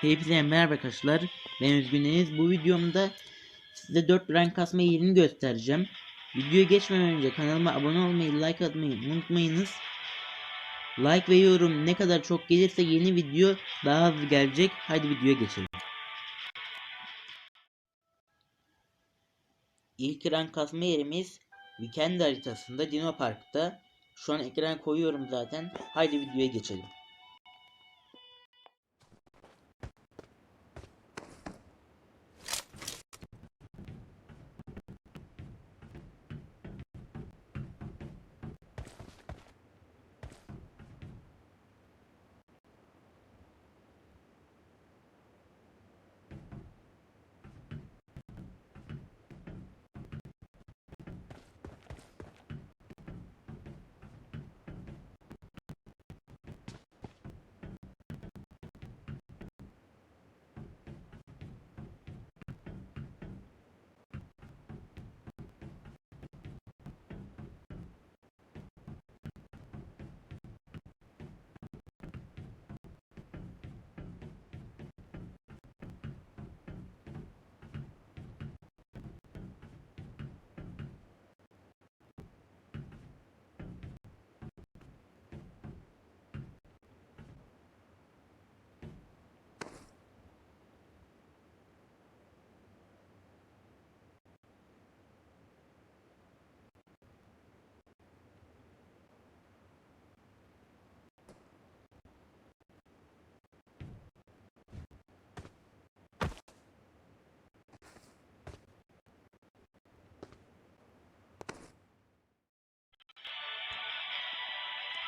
Hepinize merhaba arkadaşlar. Ben Özgün Deniz. Bu videomda size 4 rank kasma yerini göstereceğim. Videoya geçmeden önce kanalıma abone olmayı, like atmayı unutmayınız. Like ve yorum ne kadar çok gelirse yeni video daha hızlı gelecek. Hadi videoya geçelim. İlk rank kasma yerimiz Weekend haritasında Dino Park'ta. Şu an ekrana koyuyorum zaten. Haydi videoya geçelim.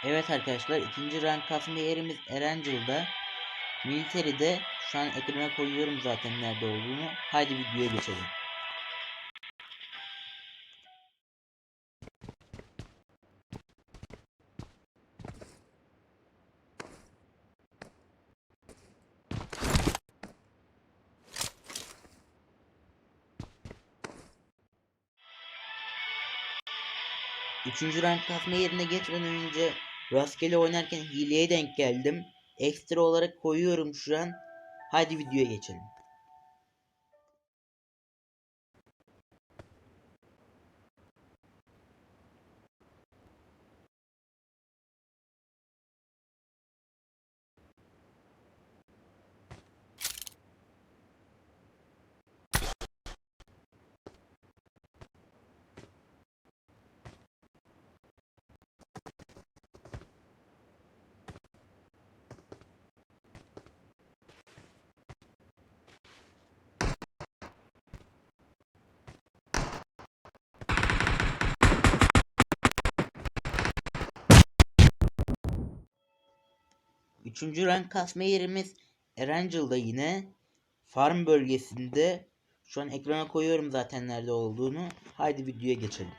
Evet arkadaşlar ikinci rank kasma yerimiz Erangel'da. Military'de şu an ekrana koyuyorum zaten nerede olduğunu. Haydi videoya geçelim. Üçüncü rank kasma yerine geçmeden önce rastgele oynarken hileye denk geldim. Ekstra olarak koyuyorum şu an. Hadi videoya geçelim. Üçüncü rank kasma yerimiz Erangel'da yine. Farm bölgesinde. Şu an ekrana koyuyorum zaten nerede olduğunu. Haydi videoya geçelim.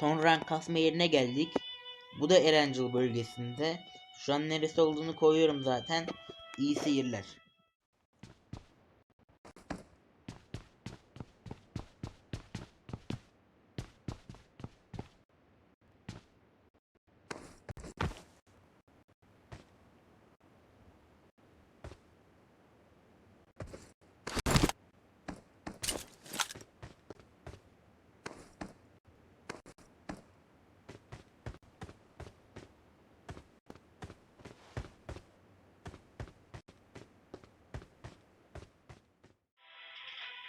Son rank kasma yerine geldik. Bu da Erangel bölgesinde. Şu an neresi olduğunu koyuyorum zaten. İyi seyirler.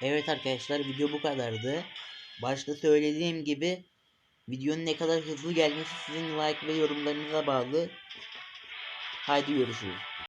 Evet arkadaşlar video bu kadardı. Başta söylediğim gibi Videonun ne kadar hızlı gelmesi sizin like ve yorumlarınıza bağlı. Haydi görüşürüz.